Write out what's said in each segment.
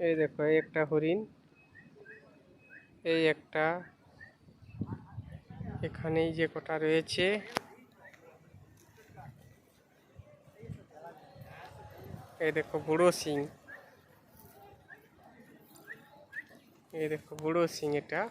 এই দেখো, এই একটা হরিণ, এই একটা। এখানেই যে কটা রয়েছে। এই দেখো, বুড়ো সিং। এই দেখো, বুড়ো সিং এটা।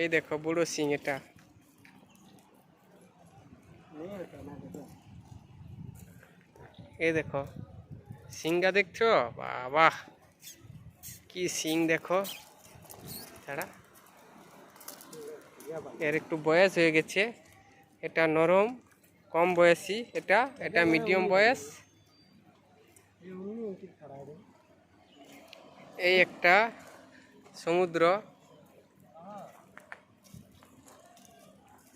এই দেখো, বুড়ো সিং এটা। এই দেখো সিংটা দেখছ? বাবা, কি সিং দেখো? ছাড়া এর একটু বয়স হয়ে গেছে। এটা নরম। কম বয়সী, এটা এটা মিডিয়াম বয়স। এই একটা সমুদ্র।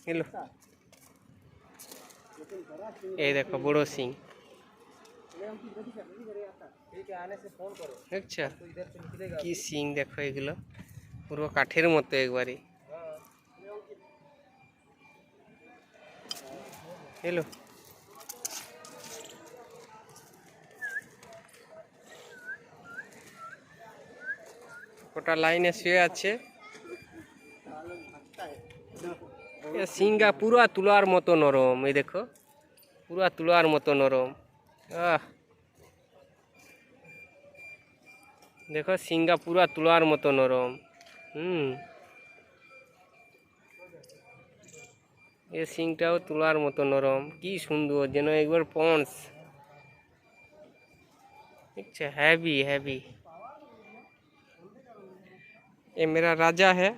হ্যালো এই দেখো, বড় সিং। কি সিং দেখো এগুলো? পুরো কাঠের মতো একবারে। এলো। ওটা লাইনে শুয়ে আছে। সিংহা পুরা তুলার মতো নরম, এই দেখো। পুরা তুলার মতো নরম। আহ। দেখো, সিংহা পুরা তুলার মতো নরম। হুম। এ সিংটাও তুলার মতো নরম কি সুন্দর যেন একবার পন্স अच्छा हैवी हैवी ये मेरा राजा है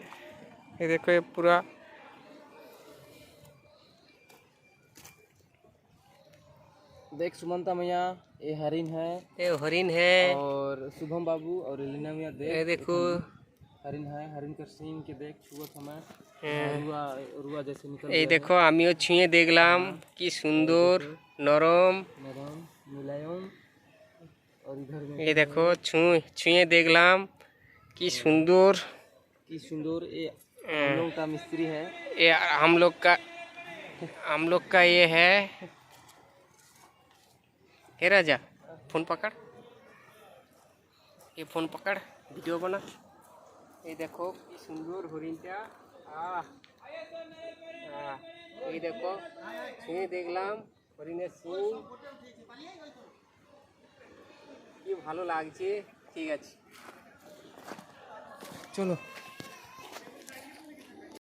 ये देखो ये पूरा देख सुमंता मैया ये हरिन है ये हरिन है और शुभम बाबू और लीना मैया ये देख देखो हरिन है हरिन का सिंह के देख छुआ समय হ্যাঁ। रुआ रुआ जैसे निकल এই गया দেখো আমিও ছুঁয়ে দেখলাম কি সুন্দর নরম है। नरम मुलायम और इधर में এই দেখো ছুঁয়ে ছুঁয়ে দেখলাম কি সুন্দর की सुंदर ये হ্যাঁ। हम लोग का मिस्त्री है ये हम लोग का हम लोग का ये है हे राजा फोन पकड़ ये फोन पकड़ वीडियो बना এই দেখো কি সুন্দর হরিণটা। আহ এই দেখো ছুঁয়ে দেখলাম হরিণের সিং কি ভালো লাগছে, ঠিক আছে। চলো।